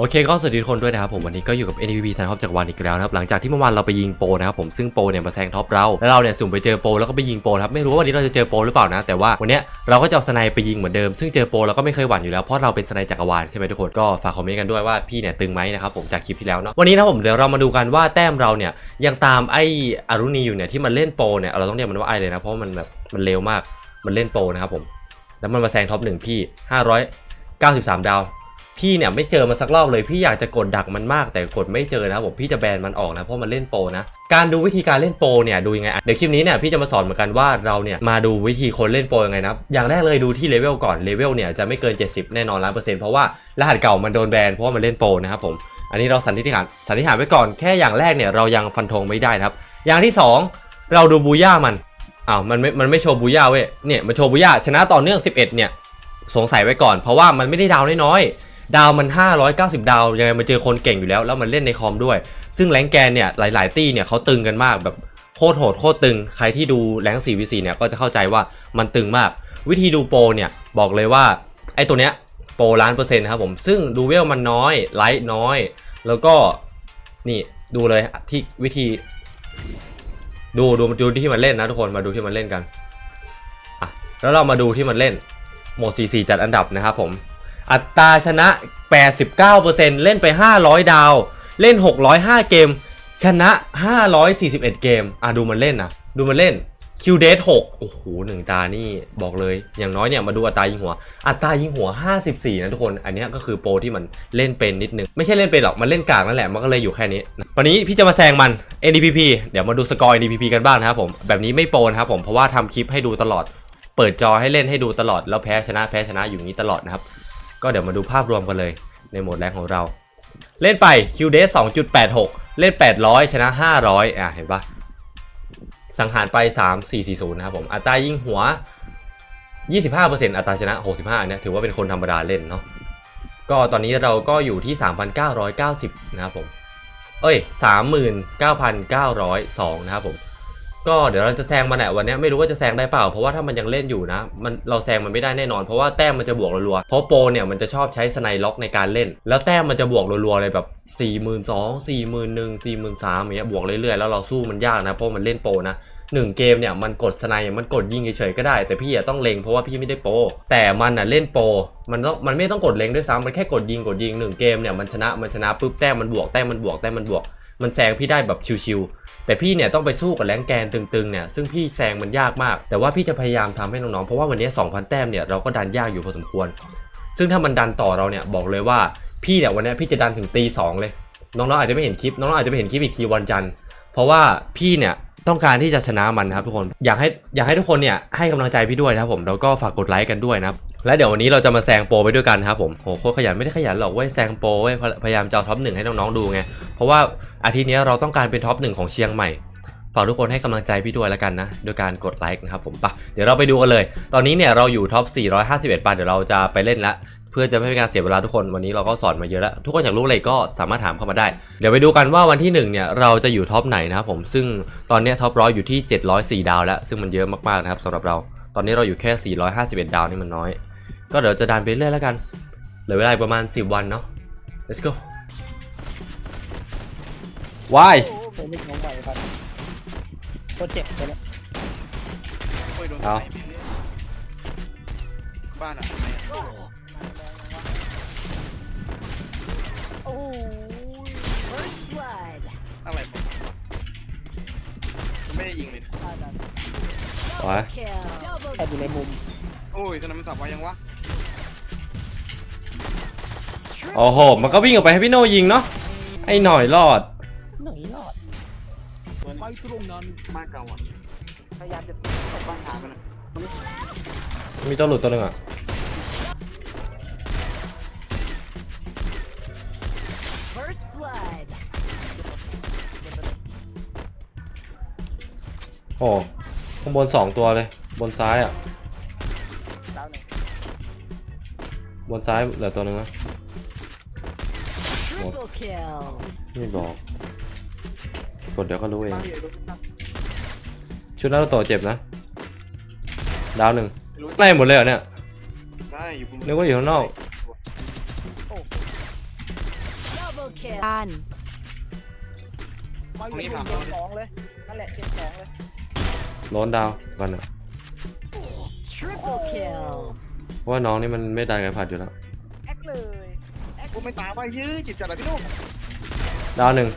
โอเคก็สวัสดีทุกคนด้วยนะครับผมวันนี้ก็อยู่กับ NVP สันท็อปจากวันอีกแล้วนะครับหลังจากที่เมื่อวานเราไปยิงโปนะครับผมซึ่งโปเนี่ยมาแซงท็อปเราแล้วเราเนี่ยสุ่มไปเจอโปแล้วก็ไปยิงโปครับไม่รู้ว่าวันนี้เราจะเจอโปหรือเปล่านะแต่ว่าวันนี้เราก็จะเอาสไนไปยิงเหมือนเดิมซึ่งเจอโปเราก็ไม่เคยหวั่นอยู่แล้วเพราะเราเป็นสไนจักรวาลใช่ไหมทุกคนก็ฝากคอมเมนต์กันด้วยว่าพี่เนี่ยตึงไหมนะครับผมจากคลิปที่แล้วเนาะวันนี้นะผมเดี๋ยวเรามาดูกันว่าแต้มเราเนี่ยยังตามไอ้อารุณีอยู่เนี่ยที่มันเล่นโปเนี่ยเราต้องเรียกมันว่าไอเลยนะเพราะมันแบบมันเร็วมากมันเล่นโปนะครับผมแล้วมันมาแซงท็อปหนึ่งพี่593 ดาว พี่เนี่ยไม่เจอมันสักรอบเลยพี่อยากจะกดดักมันมากแต่กดไม่เจอนะครับผมพี่จะแบนมันออกนะเพราะมันเล่นโปรนะการดูวิธีการเล่นโปรเนี่ยดูยังไงเดี๋ยวคลิปนี้เนี่ยพี่จะมาสอนเหมือนกันว่าเราเนี่ยมาดูวิธีคนเล่นโปรยังไงนะอย่างแรกเลยดูที่เลเวลก่อนเลเวลเนี่ยจะไม่เกิน 70 แน่นอนร้อยเปอร์เซ็นต์เพราะว่ารหัสเก่ามันโดนแบนเพราะว่ามันเล่นโปรนะครับผมอันนี้เราสันนิษฐานสันนิษฐานไว้ก่อนแค่อย่างแรกเนี่ยเรายังฟันธงไม่ได้นะครับ อย่างที่สองเราดูบูย่ามันอ้าวมันไม่มันไม่โชว์บูย่าเว้ยเนี่ยมันโชว์บูย่าชนะต่อเนื่อง 11 เนี่ยสงสัยไว้ก่อนเพราะว่ามันไม่ได้ดาวน้อยๆ ดาวมัน 590 ดาวยังไงมันเจอคนเก่งอยู่แล้ว แล้วมันเล่นในคอมด้วย ซึ่งแรงแกนเนี่ยหลาย ๆ ตี้เนี่ยเขาตึงกันมากแบบโคตรโหดโคตรตึง ใครที่ดูแรง 4v4 เนี่ยก็จะเข้าใจว่ามันตึงมาก วิธีดูโปรเนี่ยบอกเลยว่าไอ้ตัวเนี้ยโปรล้านเปอร์เซ็นต์นะครับผมซึ่งดูเวลมันน้อยไลท์น้อย แล้วก็นี่ดูเลยที่วิธี ดูดูดูที่มันเล่นนะทุกคนมาดูที่มันเล่นกันอะแล้วเรามาดูที่มันเล่นโหมด 4-4 จัดอันดับนะครับผม อัตราชนะ 89%เล่นไป 500 ดาว เล่น 605 เกม ชนะ 541 เกม อะดูมันเล่นนะดูมันเล่นคิวเดท6โอ้โหหนึ่งตานี่บอกเลย อย่างน้อยเนี่ยมาดูอัตรายิงหัว อัตรายิงหัว 54 นะทุกคน อันนี้ก็คือโปรที่มันเล่นเป็นนิดนึง ไม่ใช่เล่นเป็นหรอก มันเล่นกากนั่นแหละ มันก็เลยอยู่แค่นี้ วันนี้พี่จะมาแซงมัน NDPP เดี๋ยวมาดูสกอร์ NDPP กันบ้างนะครับผม แบบนี้ไม่โปรนะครับผม เพราะว่าทำคลิปให้ดูตลอด เปิดจอให้เล่นให้ดูตลอด แล้วแพ้ชนะแพ้ชนะอยู่นี้ตลอดนะครับ ก็เดี๋ยวมาดูภาพรวมกันเลยในโหมดแรงของเรา เล่นไป q d a y 2.86 เล่น 800 ชนะ 500 อะ เห็นปะสังหารไป 3440 นะครับผม อัตรายิงหัว 25%อัตราชนะ 65เนี่ยถือว่าเป็นคนธรรมดาเล่นเนาะก็ตอนนี้เราก็อยู่ที่ 3,990 นะครับผม เอ้ย 39,902 นะครับผม ก็เดี๋ยวเราจะแซงมันแหละวันนี้ไม่รู้ว่าจะแซงได้เปล่า เพราะว่าถ้ามันยังเล่นอยู่นะ มันเราแซงมันไม่ได้แน่นอน เพราะว่าแต้มมันจะบวกรัวๆเพราะโปรเนี่ยมันจะชอบใช้สไนล็อกในการเล่น แล้วแต้มมันจะบวกรัวๆเลยแบบ 4 2 0 0 0 4 1 0 0 0 4 3 0 0 0อย่างเงี้ยบวกเรื่อยๆแล้วเราสู้มันยากนะเพราะมันเล่นโปรนะหนึ่งเกมเนี่ยมันกดสไนมันกดยิงเฉยๆก็ได้ แต่พี่อะต้องเล็งเพราะว่าพี่ไม่ได้โปรแต่มันอะเล่นโปรมันต้องมันไม่ต้องกดเล็งด้วยซ้ำมันแค่กดยิงกดยิงหนึ่งเกมเนี่ยมันชนะมันชนะปุ๊บแต้มมันบวกแต้มมันบวกแต้มมันบวก มันแซงพี่ได้แบบชิวๆแต่พี่เนี่ยต้องไปสู้กับแรงแกนตึงๆเนี่ยซึ่งพี่แซงมันยากมาก แต่ว่าพี่จะพยายามทำให้น้องๆเพราะว่าวันนี้2,000 แต้มเนี่ยเราก็ดันยากอยู่พอสมควร ซึ่งถ้ามันดันต่อเราเนี่ยบอกเลยว่าพี่เนี่ยวันนี้พี่จะดันถึงตีสองเลย น้องๆอาจจะไม่เห็นคลิปน้องๆอาจจะไม่เห็นคลิปอีกทีวันจันทร์เพราะว่าพี่เนี่ย ต้องการที่จะชนะมันนะครับทุกคนอยากให้อยากให้ทุกคนเนี่ยให้กำลังใจพี่ด้วยนะครับผมแล้วก็ฝากกดไลค์กันด้วยนะครับและเดี๋ยววันนี้เราจะมาแซงโปรไปด้วยกันครับผมโหโคตรขยันไม่ได้ขยันหรอกเว้ยแซงโปรเว้ยพยายามจะเอาท็อปหนึ่งให้น้องๆดูไงเพราะว่าอาทิตย์นี้เราต้องการเป็นท็อปหนึ่งของเชียงใหม่ฝากทุกคนให้กำลังใจพี่ด้วยแล้วกันนะโดยการกดไลค์นะครับผมปะเดี๋ยวเราไปดูกันเลย ตอนนี้เนี่ยเราอยู่ท็อป 451ปะเดี๋ยวเราจะไปเล่นละ พื่อจะไม่เป็นการเสียเวลาทุกคนวันนี้เราก็สอนมาเยอะแล้ว ทุกคนอยากรู้อะไรก็สามารถถามเข้ามาได้ เดี๋ยวไปดูกันว่าวันที่1เนี่ยเราจะอยู่ท็อปไหนนะครับผมซึ่งตอนเนี้ยท็อปร้อยอยู่ที่ 704 ดาวแล้ว ซึ่งมันเยอะมากๆนะครับสำหรับเรา ตอนนี้เราอยู่แค่ 451 ดาวนี่มันน้อย ก็เดี๋ยวจะดันไปเรื่อยแล้วกันเหลือเวลาอีกประมาณ 10 วันเนาะ let's go วายผมไม่ของใหม่ครับโคตรเจ็บเลยนะโอ้ยโดนเอาไฟไหม้บ้านอะ First blood. อะไรผมผมไม่ได้ยิงเลยวาย Kill. แอบอยู่ในมุมโอ้ยตอนนั้นมันสับไว้ยังวะ โอ้โห มันก็วิ่งออกไปให้พี่โนยิงเนาะ ไอ้หน่อยรอด หน่อยรอดไปตรงนั้นบ้านเก่าอะ พยายามจะตกบ้านหามันอะมีตัวหลุดตัวหนึ่งอะ โอ้ข้างบนสองตัวเลย บนซ้ายอะ ดาวหนึ่งบนซ้ายเหลือตัวหนึ่งนะ Triple kill. ไม่บอกกดเดี๋ยวก็รู้เองบ้านที่ไอ้รถตั้งชุดนั้นตัวเจ็บนะ ดาวหนึ่งไม่รู้ไล่หมดเลยเหรอเนี่ย ได้อยู่บนนึกว่าอยู่ข้างนอก kill. บ้านมาอยู่ที่เกมสองเลยนั่นแหละเกมสองเลย โล้นดาวกันอะ Triple kill. เพราะว่าน้องนี่มันไม่ได้ไงผัดอยู่แล้ว แอคเลยแอคกูไม่ตามไปชื่อจิตจัดอะไรพี่นุ่มดาวหนึ่ง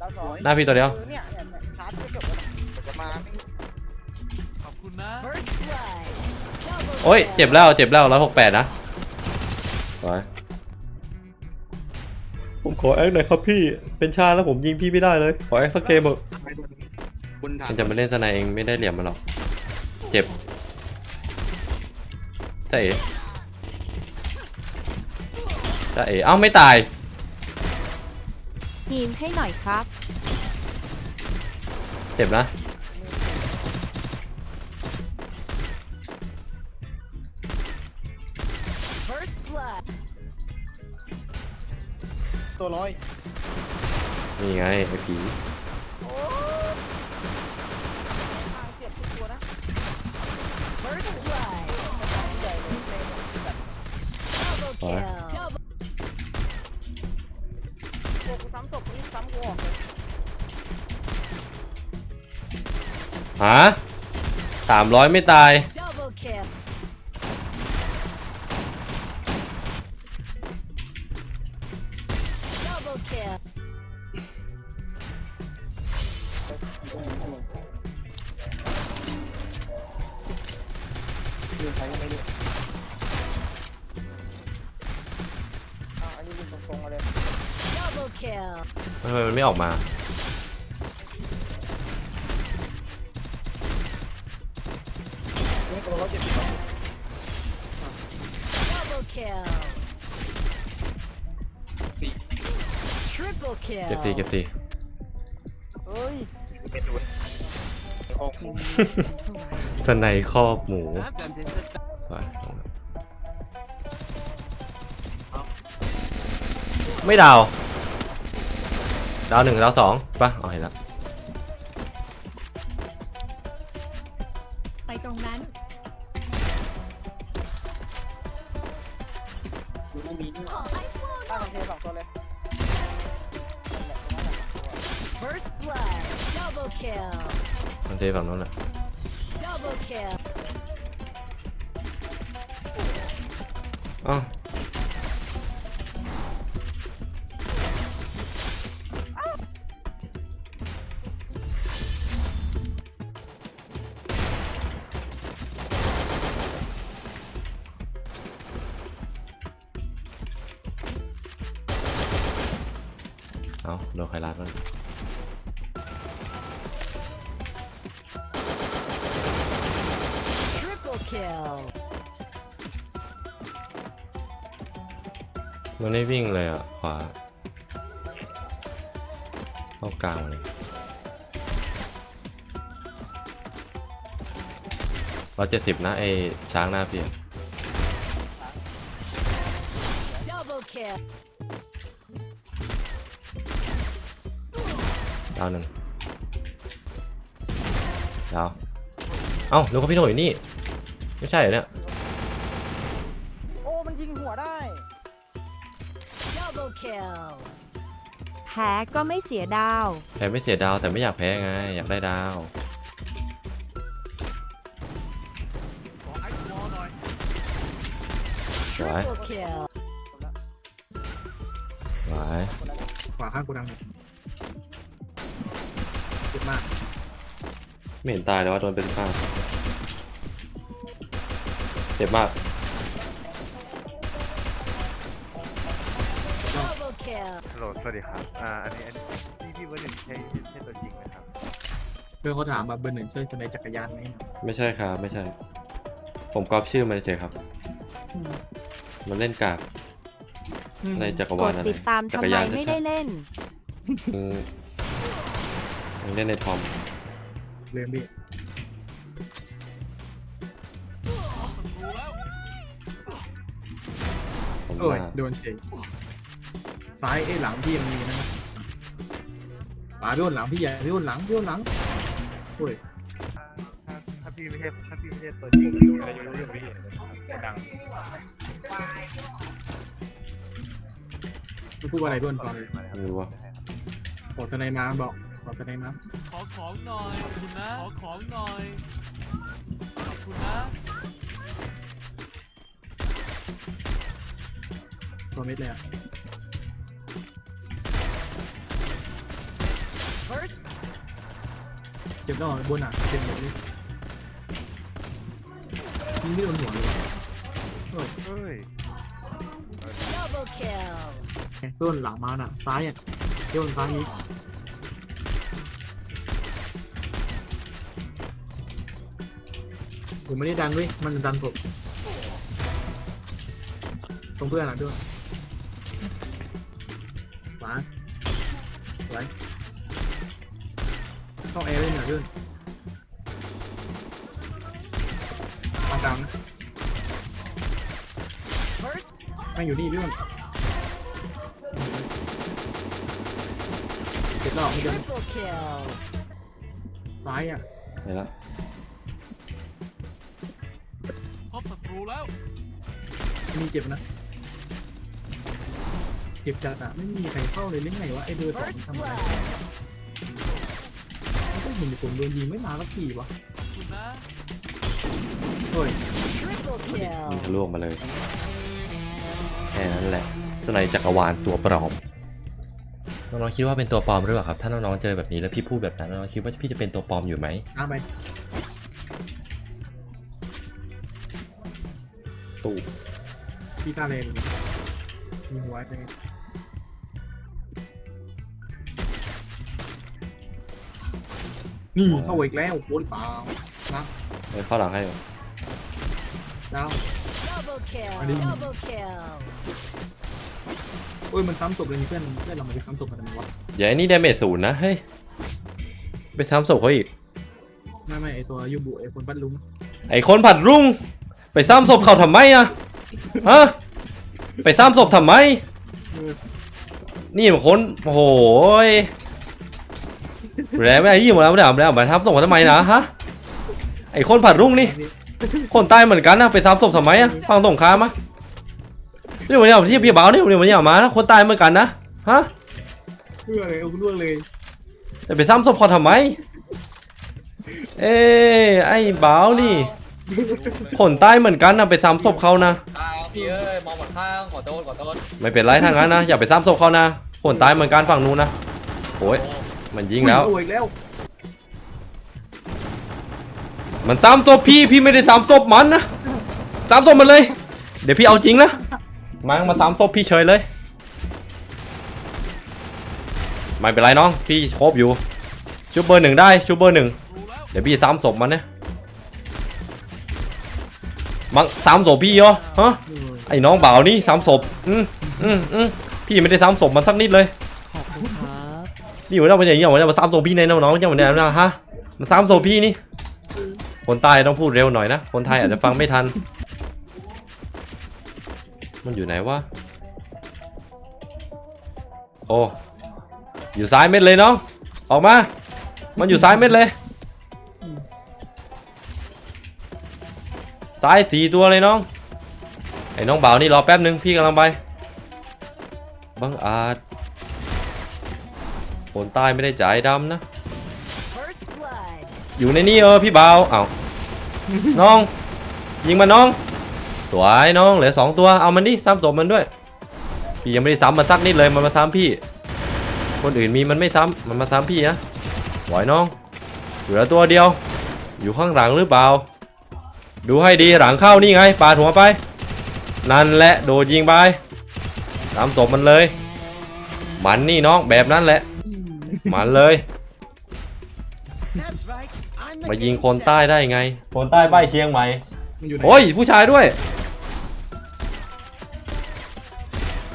ดาวสองหน้าพี่ตัวเดียว คือเนี่ยเนี่ยเนี่ยชาร์จก็จบแล้วนะจะมา First blood. Double โอ้ย kill. เจ็บแล้ว เจ็บแล้วร้อยหกแปดนะไปผมขอแอคหน่อยครับพี่ เป็นชาแล้วผมยิงพี่ไม่ได้เลย ขอแอคสักเกมเถอะ บนฐานมันจะมาเล่นสนายเองไม่ได้เหลี่ยมมาหรอก เจ็บจ้าเอ๋จ้าเอ๋เอ้าไม่ตายทีมให้หน่อยครับ เจ็บนะ First blood. ตัวร้อย นี่ไงไอ้ผี Double kill. Double โอ้กูซ้ำศพนี่ซ้ำกูออกเลยฮะสามร้อยไม่ตาย double kill. ทำไมมันไม่ออกมานี่ตัวร้อยเจ็ดสิบ Double kill. สี่ Triple kill. เก็บสี่เก็บสี่เฮ้ยเป็นด้วยออกสไนครอบหมูไปไม่ดาว ดาวหนึ่งดาวสองปะเอาเห็นแล้วไปตรงนั้นตั้งคอนเทนต์สองตัวเลย First blood. Double kill. มันเทฝั่งนู้นแหละ Double kill. อ้าวเอ kill. มันไม่วิ่งเลยอะ ขวาเข้ากลางเลยร้อยเจ็ดสิบนะไอช้างหน้าพี่อะ Double kill. ดาวหนึ่งดาว เอ้านึกว่าพี่โหน่อยนี่ ไม่ใช่เหรอเนี่ยโอ้ มันยิงหัวได้ Double kill. แพ้ก็ไม่เสียดาวแพ้ไม่เสียดาวแต่ไม่อยากแพ้ไง อยากได้ดาว Right. Triple kill. หวายขวาข้างกูดังเจ็บมากไม่เห็นตายเลยว่าโดนเป็นข้างเจ็บมาก Double kill. ฮัลโหลสวัสดีครับ อ่า อันนี้อันนี้พี่พี่เบอร์หนึ่งใช่ใช่ตัวจริงไหมครับเพื่อนเขาถามมาเบอร์หนึ่งช่วยสไนจักรยานไหมไม่ใช่ครับไม่ใช่ ผมก๊อปชื่อมาเฉยๆครับ มันเล่นกากในจักรกวาลดอะไรติดตามจัทำกรไมยานไม่ชัได้ดเล่น ๆอืมมันเล่นในทอมเรื่องพี่ โอ้ยว่าโดนเฉยซ้ายเอ้ยหลังพี่ยังมีนะขวาพี่อ้นหลังพี่ใหญ่พี่อ้นหลังพี่อ้นหลังโอ้ยถ้าถ้าพี่ไม่ใช่ถ้าพี่ไม่ใช่ตัวจริงพี่ก็จะรู้เรื่องพี่นะครับดังมันพูดว่าอะไรด้วยก่อนเลยไม่รู้ว่าขอสไนมาบอกขอสไนมาขอของหน่อยขอบคุณนะขอของหน่อยขอบคุณนะ ตัวเม็ดเลยอะ First เจ็บแล้วเหรอบนอะเจ็บหมดเลยยิงไม่โดนหัวเลยเฮ้ยเฮ้ย double kill. เพื่อนหลังมาน่ะ ซ้ายอะเพื่อนซ้ายนี้ผมไม่ได้ดันเว้ยมันดันผมตรงเพื่อนอะด้วย ต้องแอร์เล่นหน่อยด้วยมาตามนะ First แม่งอยู่นี่ด้วยเจ็บแล้วไม่เดิน triple kill. ซ้ายอะไหนละพบศัตรูแล้ว มีเจ็บนะเจ็บจัดอะไม่มีใครเข้าเลยเล่นไงวะไอเบอร์สอง First ทำอะไร blood. ก็เห็นผมโดนยิงไม่มาสักทีวะขอบคุณนะเฮ้ย Triple มัน kill. ทะลุออกมาเลย แค่นั้นแหละสไนจักรวาลตัวปลอม น้องๆคิดว่าเป็นตัวปลอมหรือเปล่าครับ ถ้าน้องๆเจอแบบนี้แล้วพี่พูดแบบนั้นน้องๆคิดว่าพี่จะเป็นตัวปลอมอยู่ไหมน้ำไปตู้พี่กล้าเลยมีหัวไป นี่เข้าอีกแล้วโคตรเปล่านะเออเข้าหลังให้ก่อนดาว Double kill. I didn't- Double kill. โอ้ยมันซ้ำศพเลยนี่เพื่อนเพื่อนเรามาไปซ้ำศพกันทำไมวะอย่าไอ้นี่ดาเมจศูนย์นะเฮ้ยไปซ้ำศพเขาอีก ไม่ไม่ไอตัวยูบุไอคนบ้านลุงไอคนผัดรุ่ง ไปซ้ำศพเขาทำไมอะฮะไปซ้ำศพทำไมนี่มันคนโอ้โหย แล้วไม่ได้ยี่หมดแล้วไม่ได้เอาไม่ได้เอาไปซ้ำศพเขาทำไมนะฮะไอคนผัดรุ่งนี่คนตายเหมือนกันนะไปซ้ำศพทำไมอะฟังตรงค้ามอะนี่วันนี้เอาที่พี่บ่าวนี่วันนี้วันนี้เอามานะคนตายเหมือนกันนะฮะเพื่อเลยเอาเรื่องเลยจะไปซ้ำศพเขาทำไม เอ้ยไอ้บ่าวนี่คนตายเหมือนกันนะไปซ้ำศพเขานะอ้าวพี่เอ้ยมองหมดข้างขอโทษขอโทษไม่เป็นไรทางนั้นนะอย่าไปซ้ำศพเขานะคนตายเหมือนกันฝั่งนู้นนะโอ้ย มันยิงแล้ว โอ้ยแล้ว มันซ้ำศพพี่พี่ไม่ได้ซ้ำศพมันนะซ้ำศพมันเลย เดี๋ยวพี่เอาจริงนะมามาซ้ำศพพี่เฉยเลย ไม่เป็นไรน้องพี่ครบอยู่ชูเบอร์หนึ่งได้ชูเบอร์หนึ่งเดี๋ยวพี่ซ้ำศพมันนะมังซ้ำศพพี่เหรอฮะไอ้น้องบ่าวนี่ซ้ำศพอืมอืมอืมพี่ไม่ได้ซ้ำศพมันสักนิดเลย นี่หัวหน้าเป็นอย่างนี้หัวหน้ามาซ้ำศพพี่ในน้องๆจังหวะนี้นะฮะมันซ้ำศพพี่นี่คนใต้ต้องพูดเร็วหน่อยนะ คนไทยอาจจะฟังไม่ทัน มันอยู่ไหนวะ โอ้ อยู่ซ้ายเม็ดเลยน้อง ออกมา มันอยู่ซ้ายเม็ดเลย ซ้ายสี่ตัวเลยน้อง ไอ้น้องบ่าวนี่รอแป๊บนึงพี่กำลังไป บังอาจ คนใต้ไม่ได้จ่ายดำนะ First blood. อยู่ในนี่เออพี่บ่าวเอา น้อง ยิงมาน้อง สวยน้องเหลือสองตัว เอามันดิซ้ำตัวมันด้วย พี่ยังไม่ได้ซ้ำมันสักนิดเลย มันมาซ้ำพี่ คนอื่นมีมันไม่ซ้ำมันมาซ้ำพี่นะไหวน้อง เหลือตัวเดียว อยู่ข้างหลังหรือเปล่า ดูให้ดีหลังเข้านี่ไง ปาดหัวไป นั่นแหละโดนยิงไปซ้ำศพมันเลย มันนี่น้องแบบนั้นแหละ มันเลย มายิงคนใต้ได้ไง คนใต้ใบเชียงใหม่มันอยู่ไหนโอ้ย ผู้ชายด้วย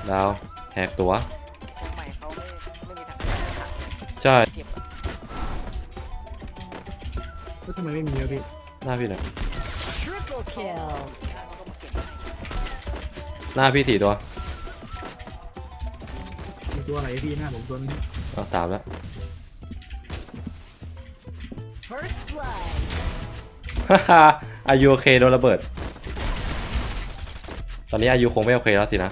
ดาวแหกตัว ใหม่เขาไม่ไม่มีทางเลือกใช่ เก็บก็ทำไมไม่มีอะพี่หน้าพี่หน่อย Triple kill. เขาก็มาเก็บหน้าพี่สี่ตัวมีตัวอะไรพี่หน้าผมตัวนี้ เอาสามแล้ว First blood. ฮ่าฮ่าอายุโอเคโดนระเบิด ตอนนี้อายุคงไม่โอเคแล้วสินะ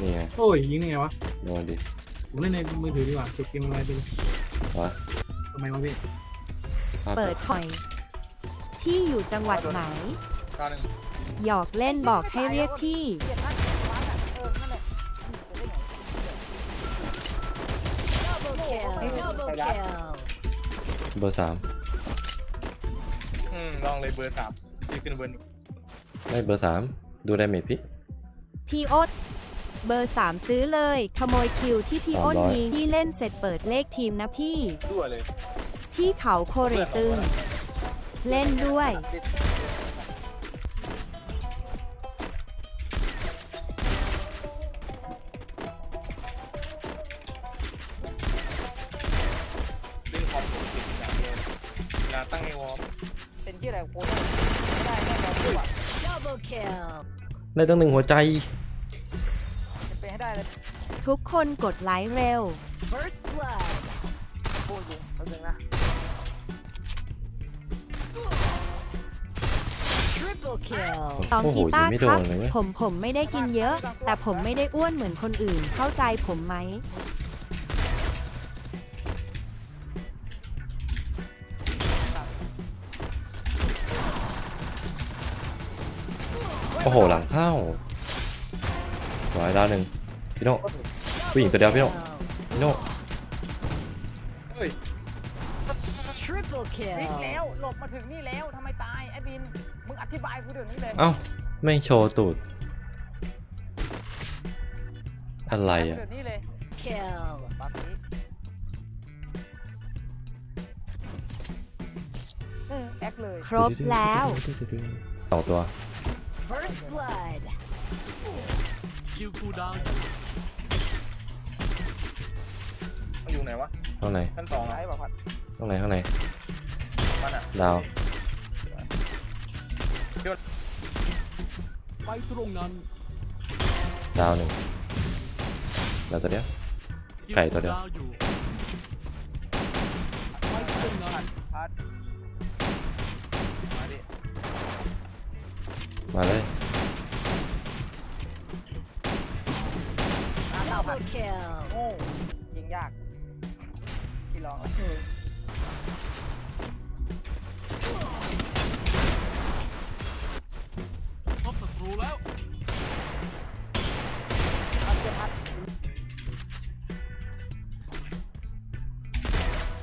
นี่ไงโอ้ยยิงได้ไงวะโดนดิผมเล่นในมือถือดีกว่าเก็บเกมอะไรไปเลยวะทำไมวะพี่เปิดหน่อย พี่อยู่จังหวัดไหนก้าวหนึ่งหยอกเล่นบอกให้เรียกพี่ เจ็บมาก เบอร์สามอืมลองเลยเบอร์สามที่ขึ้นเบอร์หนึ่งไม่เบอร์สามดูได้ไหมพี่ พี่โอ๊ตเบอร์สามซื้อเลย ขโมยคิวที่พี่โอ๊ตสามร้อย ยิงพี่เล่นเสร็จเปิดเลขทีมนะพี่ รั่วเลยพี่เขาโคเรตึง เล่นด้วยดึ ได้ตั้งหนึ่งหัวใจ จะเป็นให้ได้เลยทุกคนกดไลค์เร็ว First blood. พูดอยู่เอาจริงนะ Triple kill. ตองโอ้โหกีตายิงร์ไม่คโดรับนเลยเว้ย ผมผมไม่ได้กินเยอะ แต่ผมไม่ได้อ้วนเหมือนคนอื่น เข้าใจผมไหม โอ้โห หลังเข้าสวยดาวหนึ่งพี่โน่ผู้หญิงตัวเดียวพี่โน่ Kill. พี่โน่เฮ้ย Triple วิ่งแล้ kill. วหลบมาถึงนี่แล้วทำไมตายไอ้บิน มึงอธิบายกูเดี๋ยวนี้เลยเอ้าไม่งโชว์ตูดอะไรอะเดี๋ยวนี้เลย Kill. ปากนี้เออแอคเลยครบแล้วสองตัว First blood. คิวคูลดาวน์มันอยู่ไหนวะข้างในชั้นสองไหนอะบอกว่าข้างในข้างในมันอะดาวไปตรงนั้นดาวหนึ่งดาวตัวเดียวคิไก่ตัวเดียวคูลน์อยู่ไปตรงนั้นพัดมา มาเลยน้ำเน่าพัด Double kill. โง่ยิงยากที่ลองแล้วพบศัตรูแล้วพัดเจ็บพัด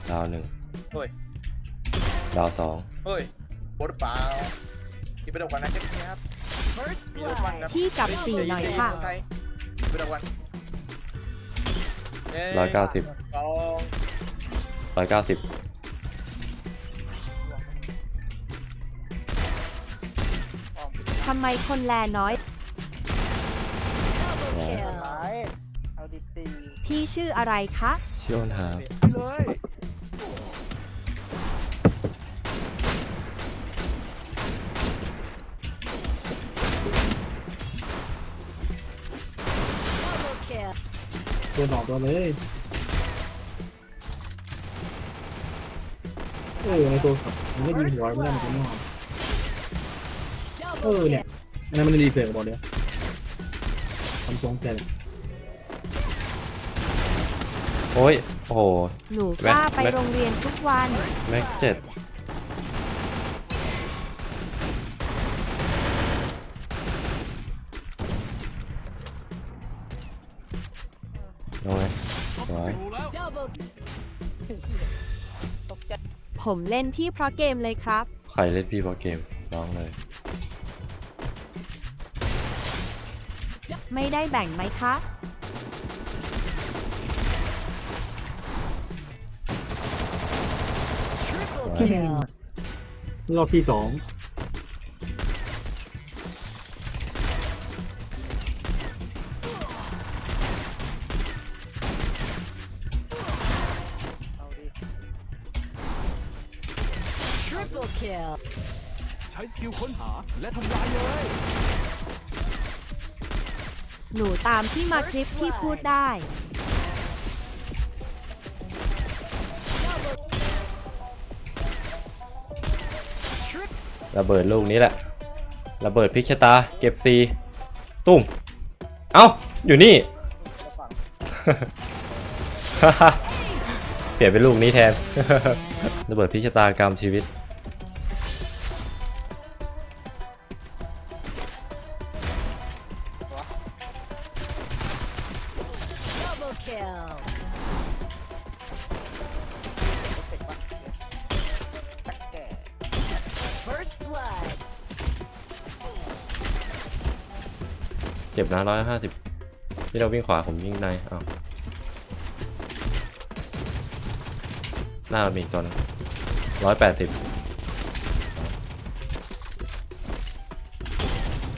ดาวหนึ่งเฮ้ย ดาวสองเฮ้ยโบดเปล่า กินไปดอกวันนะเจ๊ครับ First มีรถวัน blood. นะพี่กับสี่หน่อยค่ะกินไปดอกวันร้อยเก้าสิบสองร้อยเก้าสิบทำไมคนแลน้อย Double ไป kill. เอาดิตีพี่ชื่ออะไรคะ เชี่ยวหาไปเลย ตัวหนอกตัวเลยเออในตัวสับมันก็ยิงหัวไม่ได้มันจะงอกเอ Double อเนี่ย kill. อันนั้นมันรีเฟรชบอกเดียวทำทรงแกเลยโอ้ย โอ้โห หนูกล้าไปแม็กโรงเรียนทุกวัน แม็กเจ็ด ผมเล่นพี่เพราะเกมเลยครับ ใครเล่นพี่บอลเกมน้องเลย ไม่ได้แบ่งไหมคะ triple kill. รอบที่สอง และทำลายเลย หนูตามพี่มาคลิปที่พูดได้ ระเบิดลูกนี้แหละ ระเบิดพลิกชะตา เก็บซีตุ้ม เอ้า อยู่นี่จะฝั่งเปลี่ยนเป็นลูกนี้แทน ระเบิดพิชะตากรรมชีวิต ร้อยห้าสิบพี่เราวิ่งขวาผมวิ่งในอ้าวหน้าเรามีอีกตัวหนึงร้อยแปดสิบ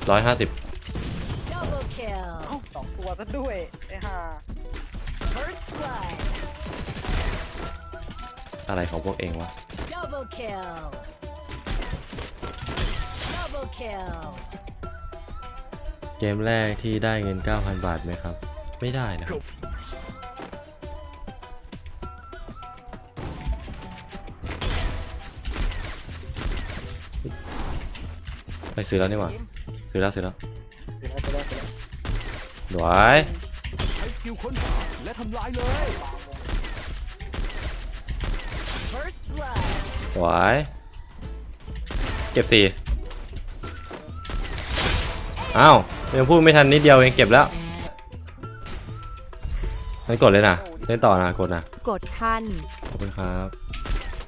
ร้อยห้าสิบ Double kill. สองตัวซะด้วยไอ้ห่า First blood. อะไรของพวกเองวะ Double kill. Double kill. เกมแรกที่ได้เงิน 9,000 บาทไหมครับ ไม่ได้นะครับ ไปซื้อแล้วนี่หว่าซื้อแล้วซื้อแล้วเดี๋ยวไปแล้วไปแล้วสวยใช้สกิลค้นหาและทำลายเลย First blood. สวยเก็บสี่อ้าว ยังพูดไม่ทันนิดเดียวเองเก็บแล้วงั้นกดเลยนะเล่นต่อนะกดนะกดทัน ขอบคุณครับ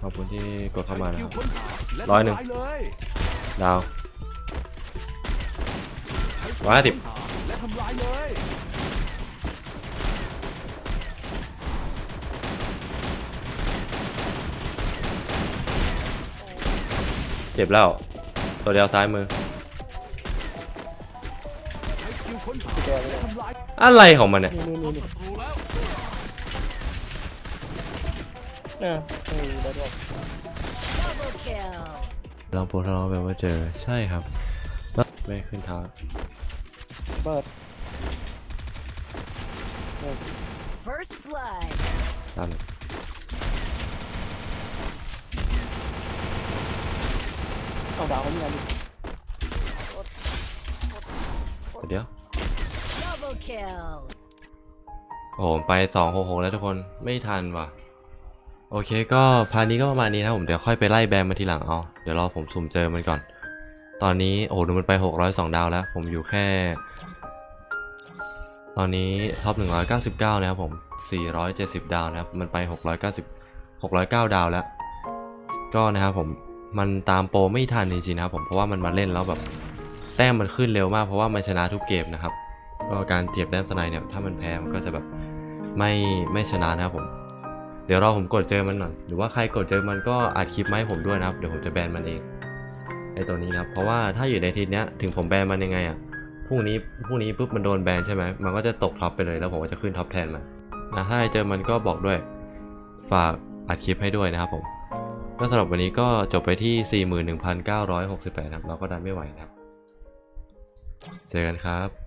ขอบคุณที่กดเข้ามาใช้นะสคกิรับลค้นหาและร้อยหนึ่งทำลายเลยดาวใช้สกิลร้อยห้าสิบค้นหาและทำลายเลยเจ็บแล้ว ตัวเดียวซ้ายมือ อะไรของมันเนี่ยนี่นี่นี่ศัตรูแล้วเออเออได้ด้วย Double kill. ลองโพสต์ทะเลาะแบบว่าเจอใช่ครับแล้วไม่ขึ้นเท้าเปิด First blood. ตามหนึ่งต้องดาวเขามีอะไรดิเดี๋ยว Double kill. โอ้โหไปสองหกหกแล้วทุกคนไม่ทันว่ะ โอเคก็พานี้ก็ประมาณนี้นะผมเดี๋ยวค่อยไปไล่แบมมาทีหลังเอาเดี๋ยวรอผมสุ่มเจอมันก่อน ตอนนี้โอ้โหดูมันไป 602 ดาวแล้ว ผมอยู่แค่ ตอนนี้ท็อป 199 นะครับผม 470 ดาวนะครับ มันไป 690 609 ดาวแล้ว ก็นะครับผมมันตามโปรไม่ทันจริงๆนะครับผมเพราะว่ามันมาเล่นแล้วแบบแต้มมันขึ้นเร็วมากเพราะว่ามันชนะทุกเกมนะครับ ก็การเทียบแต้มสไนด์เนี่ยถ้ามันแพ้มันก็จะแบบไม่ไม่ชนะนะครับผม เดี๋ยวรอผมกดเจอมันหน่อยหรือว่าใครกดเจอมันก็อัดคลิปมาให้ผมด้วยนะครับเดี๋ยวผมจะแบนมันเองไอตัวนี้นะครับเพราะว่าถ้าอยู่ในทีเนี้ยถึงผมแบนมันยังไงอะพรุ่งนี้พรุ่งนี้ปุ๊บมันโดนแบนใช่ไหมมันก็จะตกท็อปไปเลยแล้วผมก็จะขึ้นท็อปแทนมันนะถ้าใครเจอมันก็บอกด้วยฝากอัดคลิปให้ด้วยนะครับผมก็สำหรับวันนี้ก็จบไปที่ 41,968ครับเราก็ดันไม่ไหวนะครับ เจอกันครับ